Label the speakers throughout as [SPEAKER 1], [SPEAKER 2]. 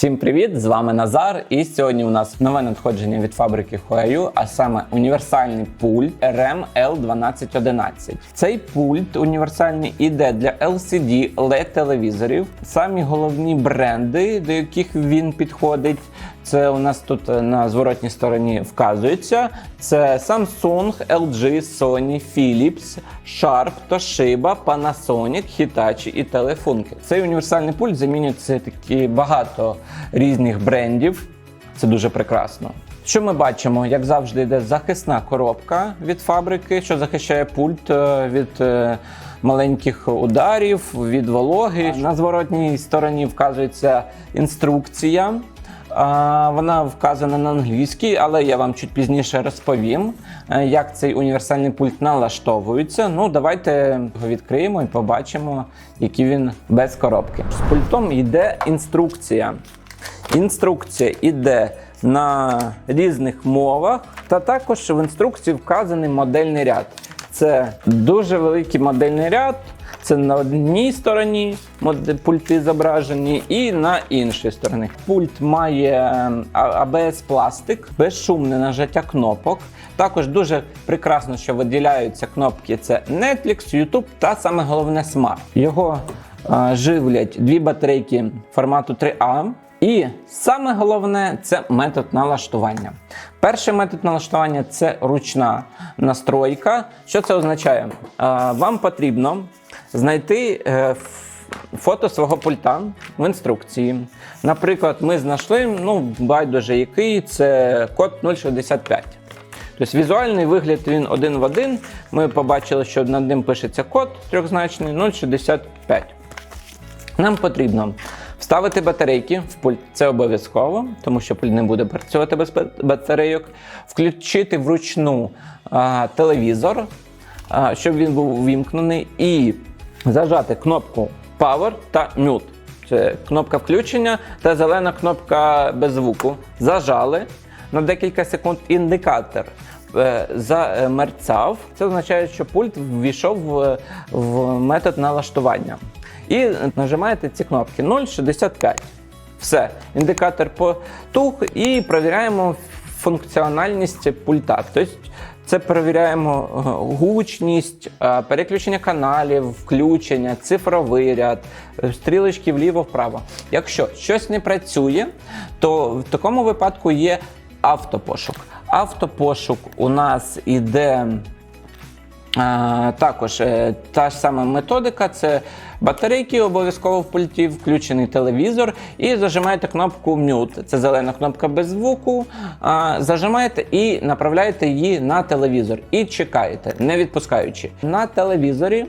[SPEAKER 1] Всім привіт! З вами Назар. І сьогодні у нас нове надходження від фабрики Huayu, а саме універсальний пульт RM L1211. Цей пульт універсальний іде для LCD LED телевізорів. Самі головні бренди, до яких він підходить. Це у нас тут е, на зворотній стороні вказується. Це Samsung, LG, Sony, Philips, Sharp, Toshiba, Panasonic, Hitachi і Telefunken. Цей універсальний пульт замінюється такі багато різних брендів. Це дуже прекрасно. Що ми бачимо? Як завжди, йде захисна коробка від фабрики, що захищає пульт е, від е, маленьких ударів, від вологи. На зворотній стороні вказується інструкція. Вона вказана на англійській, але я вам чуть пізніше розповім, е, як цей універсальний пульт налаштовується. Ну, давайте його відкриємо і побачимо, який він без коробки. З пультом йде інструкція. Інструкція йде на різних мовах, та також в інструкції вказаний модельний ряд. Це дуже великий модельний ряд. Це на одній стороні пульти зображені, і на іншій стороні. Пульт має АБС пластик, безшумне нажаття кнопок. Також дуже прекрасно, що виділяються кнопки: це Netflix, YouTube та саме головне Smart. Його е, живлять дві батарейки формату 3А. І саме головне це метод налаштування. Перший метод налаштування це ручна настройка. Що це означає? Е, Вам потрібно знайти е, фото свого пульта в інструкції. Наприклад, ми знайшли, ну, байдуже який, це код 065. Тобто візуальний вигляд він один в один. Ми побачили, що над ним пишеться код трьохзначний 065. Нам потрібно вставити батарейки в пульт. Це обов'язково, тому що пульт не буде працювати без батарейок. Включити вручну а, телевізор, а, щоб він був увімкнений, зажати кнопку Power та Mute. Це кнопка включення та зелена кнопка без звуку. Зажали на декілька секунд індикатор е, замерцав. Це означає, що пульт ввійшов в, метод налаштування. І нажимаєте ці кнопки 0,65. Все, індикатор потух і перевіряємо функціональність пульта. Тобто це перевіряємо е, гучність, е, переключення каналів, включення, цифровий ряд, е, стрілочки вліво-вправо. Якщо щось не працює, то в такому випадку є автопошук. Автопошук у нас іде. Також е, та ж сама методика це батарейки обов'язково в пульті, включений телевізор, і зажимаєте кнопку Mute. Це зелена кнопка без звуку. Зажимаєте і направляєте її на телевізор. І чекаєте, не відпускаючи. На телевізорі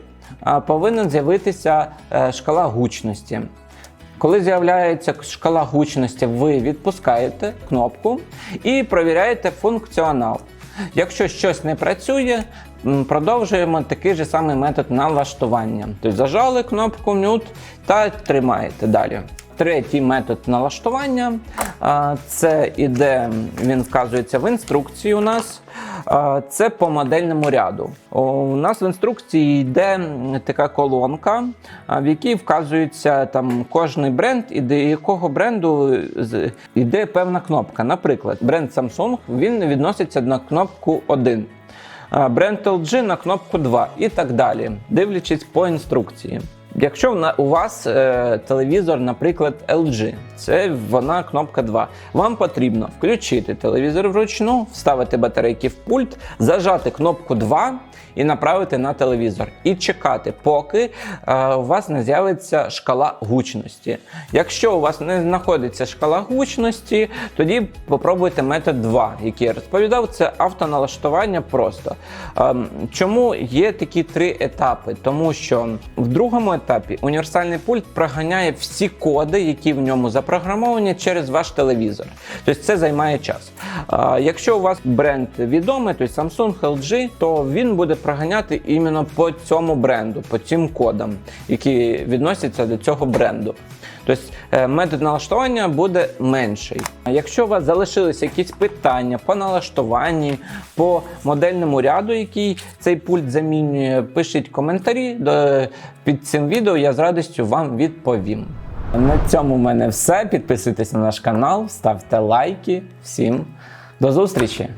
[SPEAKER 1] повинна з'явитися е, шкала гучності. Коли з'являється шкала гучності, ви відпускаєте кнопку і провіряєте функціонал. Якщо щось не працює, продовжуємо такий же самий метод налаштування. Тобто зажали кнопку Mute та тримаєте далі. Третій метод налаштування це іде, він вказується в інструкції у нас. Це по модельному ряду. У нас в інструкції йде така колонка, в якій вказується там кожний бренд і до якого бренду йде певна кнопка. Наприклад, бренд Samsung він відноситься на кнопку 1. Бренд LG на кнопку 2 і так далі, дивлячись по інструкції. Якщо у вас е, телевізор, наприклад, LG, це вона кнопка 2. Вам потрібно включити телевізор вручну, вставити батарейки в пульт, зажати кнопку 2 і направити на телевізор. І чекати, поки е, у вас не з'явиться шкала гучності. Якщо у вас не знаходиться шкала гучності, тоді попробуйте метод 2, який я розповідав, це автоналаштування просто. Ем, Чому є такі три етапи? Тому що в другому етапі універсальний пульт проганяє всі коди, які в ньому запрограмовані через ваш телевізор. Тобто це займає час. Якщо у вас бренд відомий, тобто Samsung, LG, то він буде проганяти іменно по цьому бренду, по цим кодам, які відносяться до цього бренду. Тобто е, метод налаштування буде менший. А Якщо у вас залишилися якісь питання по налаштуванні, по модельному ряду, який цей пульт замінює, пишіть коментарі до, під цим відео, я з радістю вам відповім. На цьому в мене все. Підписуйтесь на наш канал, ставте лайки. Всім до зустрічі!